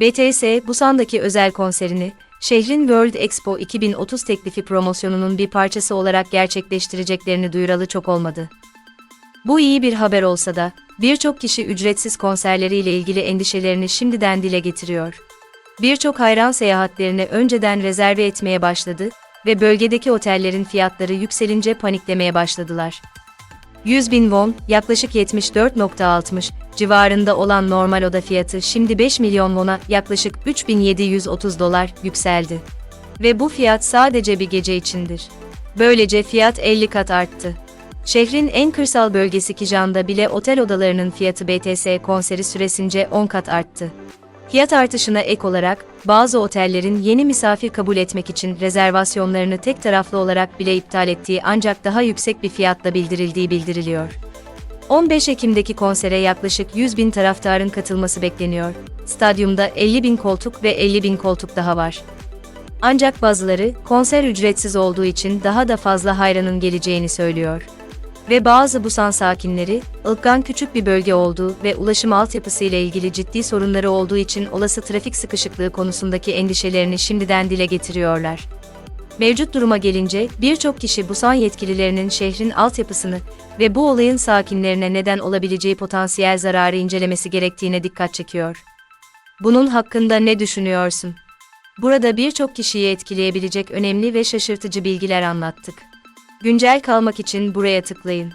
BTS, Busan'daki özel konserini, şehrin World Expo 2030 teklifi promosyonunun bir parçası olarak gerçekleştireceklerini duyuralı çok olmadı. Bu iyi bir haber olsa da, birçok kişi ücretsiz konserleriyle ilgili endişelerini şimdiden dile getiriyor. Birçok hayran seyahatlerini önceden rezerve etmeye başladı ve bölgedeki otellerin fiyatları yükselince paniklemeye başladılar. 100 bin won, yaklaşık 74.60 civarında olan normal oda fiyatı şimdi 5 milyon won'a yaklaşık 3730 dolar yükseldi. Ve bu fiyat sadece bir gece içindir. Böylece fiyat 50 kat arttı. Şehrin en kırsal bölgesi Kijan'da bile otel odalarının fiyatı BTS konseri süresince 10 kat arttı. Fiyat artışına ek olarak, bazı otellerin yeni misafir kabul etmek için rezervasyonlarını tek taraflı olarak bile iptal ettiği ancak daha yüksek bir fiyatla bildirildiği bildiriliyor. 15 Ekim'deki konsere yaklaşık 100 bin taraftarın katılması bekleniyor. Stadyumda 50 bin koltuk ve 50 bin koltuk daha var. Ancak bazıları, konser ücretsiz olduğu için daha da fazla hayranın geleceğini söylüyor. Ve bazı Busan sakinleri, Ilgan küçük bir bölge olduğu ve ulaşım altyapısı ile ilgili ciddi sorunları olduğu için olası trafik sıkışıklığı konusundaki endişelerini şimdiden dile getiriyorlar. Mevcut duruma gelince, birçok kişi Busan yetkililerinin şehrin altyapısını ve bu olayın sakinlerine neden olabileceği potansiyel zararı incelemesi gerektiğine dikkat çekiyor. Bunun hakkında ne düşünüyorsun? Burada birçok kişiyi etkileyebilecek önemli ve şaşırtıcı bilgiler anlattık. Güncel kalmak için buraya tıklayın.